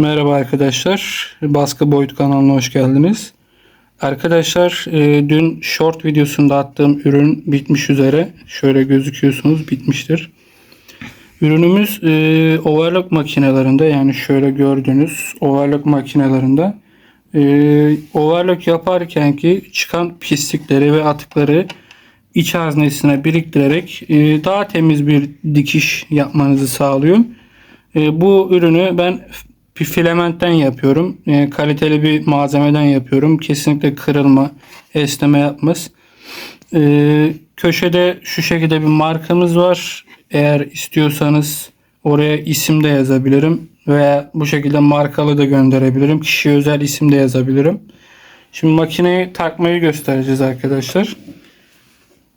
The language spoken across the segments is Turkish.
Merhaba arkadaşlar. Baskı Boyut kanalına hoş geldiniz. Arkadaşlar e, dün short videosunda attığım ürün bitmiş üzere. Şöyle gözüküyorsunuz bitmiştir. Ürünümüz e, overlock makinelerinde yani şöyle gördüğünüz overlock makinelerinde e, overlock yaparken ki çıkan pislikleri ve atıkları iç haznesine biriktirerek e, daha temiz bir dikiş yapmanızı sağlıyor. E, bu ürünü ben bir filamentten yapıyorum. E, kaliteli bir malzemeden yapıyorum. Kesinlikle kırılma, esneme yapmaz. E, köşede şu şekilde bir markamız var. Eğer istiyorsanız oraya isim de yazabilirim. Veya bu şekilde markalı da gönderebilirim. Kişiye özel isim de yazabilirim. Şimdi makineyi takmayı göstereceğiz arkadaşlar.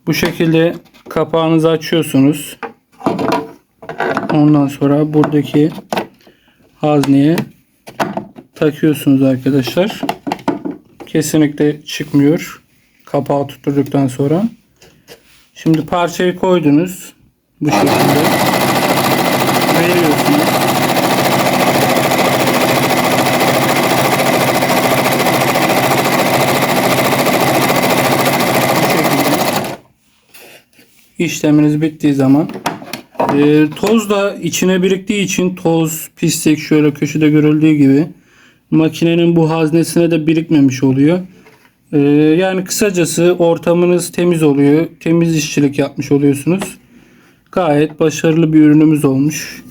Bu şekilde kapağınızı açıyorsunuz. Ondan sonra buradaki hazneye takıyorsunuz arkadaşlar. Kesinlikle çıkmıyor. Kapağı tutturduktan sonra. Şimdi parçayı koydunuz. Bu şekilde. Veriyorsunuz. Bu şekilde. İşleminiz bittiği zaman e, toz da içine biriktiği için toz, pislik şöyle köşede görüldüğü gibi makinenin bu haznesine de birikmemiş oluyor. E, yani kısacası ortamınız temiz oluyor. Temiz işçilik yapmış oluyorsunuz. Gayet başarılı bir ürünümüz olmuş.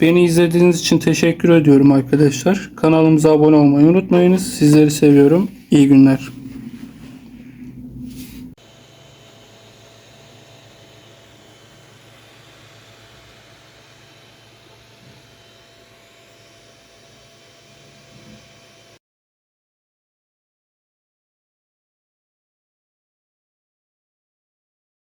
Beni izlediğiniz için teşekkür ediyorum arkadaşlar. Kanalımıza abone olmayı unutmayınız. Sizleri seviyorum. İyi günler.